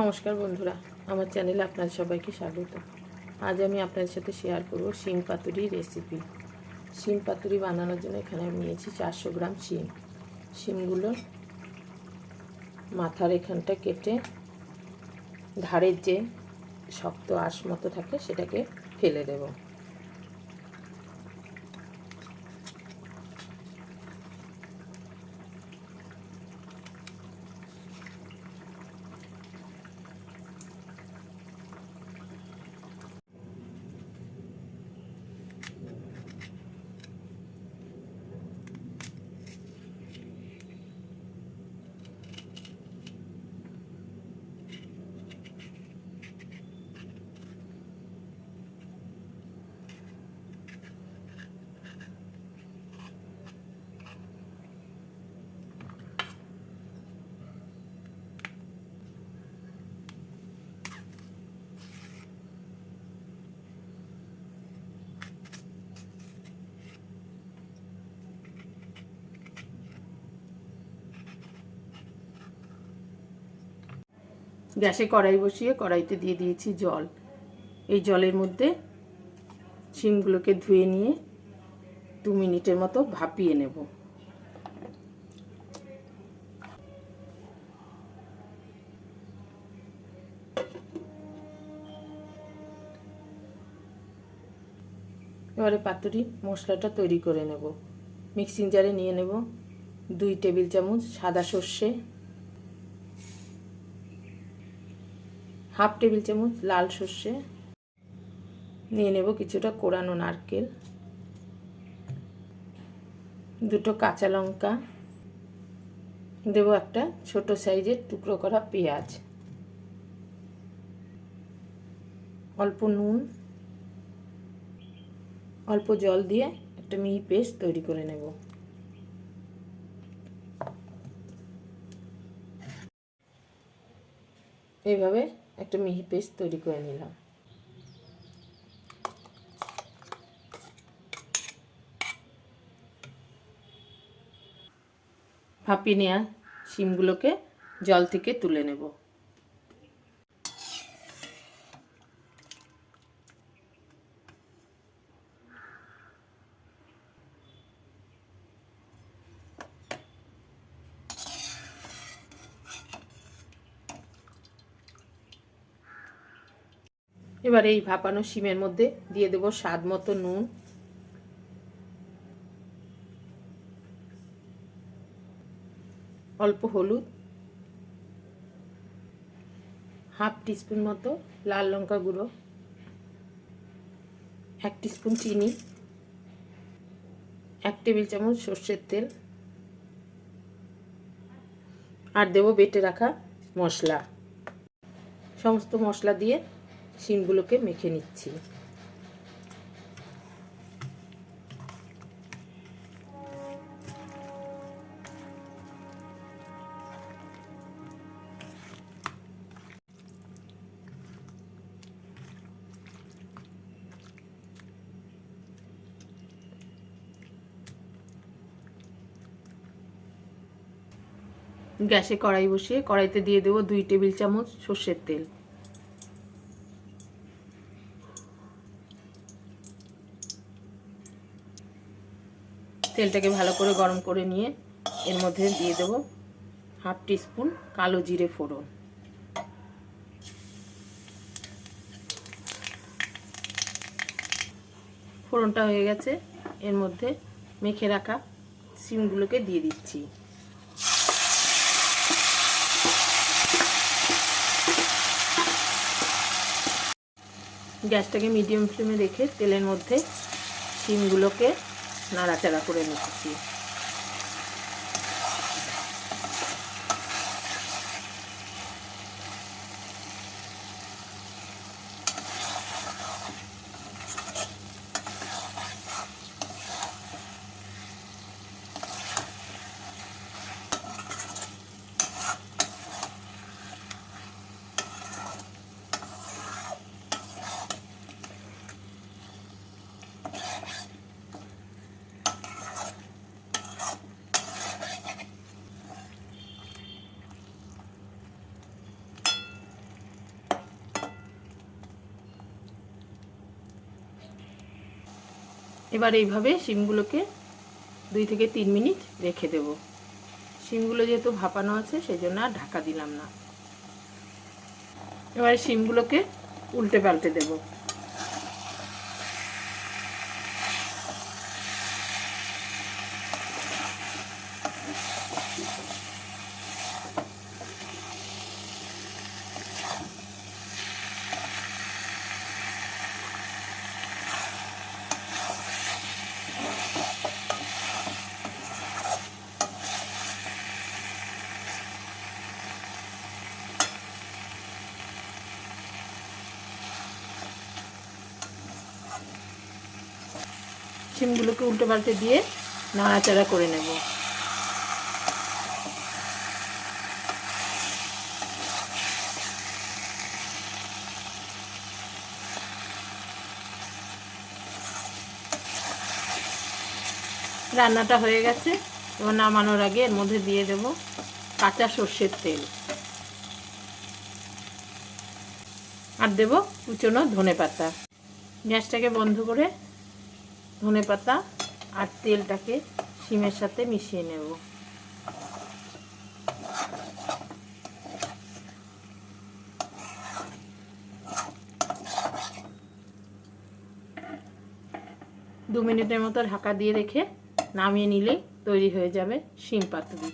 নমস্কার বন্ধুরা, আমার চ্যানেলে আপনাদের সবাইকে স্বাগত। আজ আমি আপনাদের সাথে শেয়ার করব শিম পাতুরি রেসিপি শিম পাতুরি বানানোর জন্য এখানে আমি নিয়েছি চারশো গ্রাম শিম। শিমগুলো মাথার এখানটা কেটে ধারের যে শক্ত আঁশ মতো থাকে সেটাকে ফেলে দেবো। গ্যাসে কড়াই বসিয়ে কড়াইতে দিয়ে দিয়েছি জল। এই জলের মধ্যে শিমগুলোকে ধুয়ে নিয়ে দু মিনিটের মতো ভাপিয়ে নেব। এবারে পাতুরি মশলাটা তৈরি করে নেব। মিক্সিং জারে নিয়ে নেব দুই টেবিল চামচ সাদা সর্ষে। হাফ টেবিল চামচ লাল সর্ষে। নিয়ে নেব কিছুটা কোরানো নারকেল। দুটো কাঁচা লঙ্কা। দেব একটা ছোট সাইজের টুকরো করা পেঁয়াজ। অল্প নুন। অল্প জল দিয়ে একটা মিহি পেস্ট তৈরি করে নেব। এইভাবে একটা মিহি পেস্ট তৈরি করে নিলাম। ভাপিয়ে নেওয়া শিমগুলোকে জল থেকে তুলে নেব। এবার এই ভাপানো শিমের মধ্যে দিয়ে দেব স্বাদ মতো নুন। অল্প হলুদ। হাফ টিস্পুন মতো লাল লঙ্কা গুঁড়ো। এক টিস্পুন চিনি। এক টেবিল চামচ সর্ষের তেল। আর দেব বেটে রাখা মশলা। সমস্ত মশলা দিয়ে শিমগুলোকে মেখে নিচ্ছি। গ্যাসে কড়াই বসিয়ে কড়াইতে দিয়ে দেবো দুই টেবিল চামচ সর্ষের তেল। তেলটাকে ভালো করে গরম করে নিয়ে এর মধ্যে দিয়ে দেবো হাফ টিস্পুন কালো জিরে ফোড়ন। ফোড়নটা হয়ে গেছে, এর মধ্যে মেখে রাখা সিমগুলোকে দিয়ে দিচ্ছি। গ্যাসটাকে মিডিয়াম ফ্লেমে রেখে তেলের মধ্যে শিমগুলোকে নাড়াচাড়া করে নিচ্ছি। এবার এইভাবে শিমগুলোকে দুই থেকে তিন মিনিট রেখে দেব। শিমগুলো যেহেতু ভাপানো আছে সেই জন্য আর ঢাকা দিলাম না। এবার শিমগুলোকে উল্টে পাল্টে দেব। শিমগুলোকে উল্টে পাল্টে দিয়ে নাড়াচাড়া করে নেব। রান্নাটা হয়ে গেছে। এবার নামানোর আগে এর মধ্যে দিয়ে দেব কাঁচা সর্ষের তেল। আর দেব কুচনো ধনে পাতা গ্যাসটাকে বন্ধ করে ধনে পাতা আর তেলটাকে সিমের সাথে মিশিয়ে নেব। দু মিনিটের মতো ঢাকা দিয়ে রেখে নামিয়ে নিলেই তৈরি হয়ে যাবে শিম পাতুরি।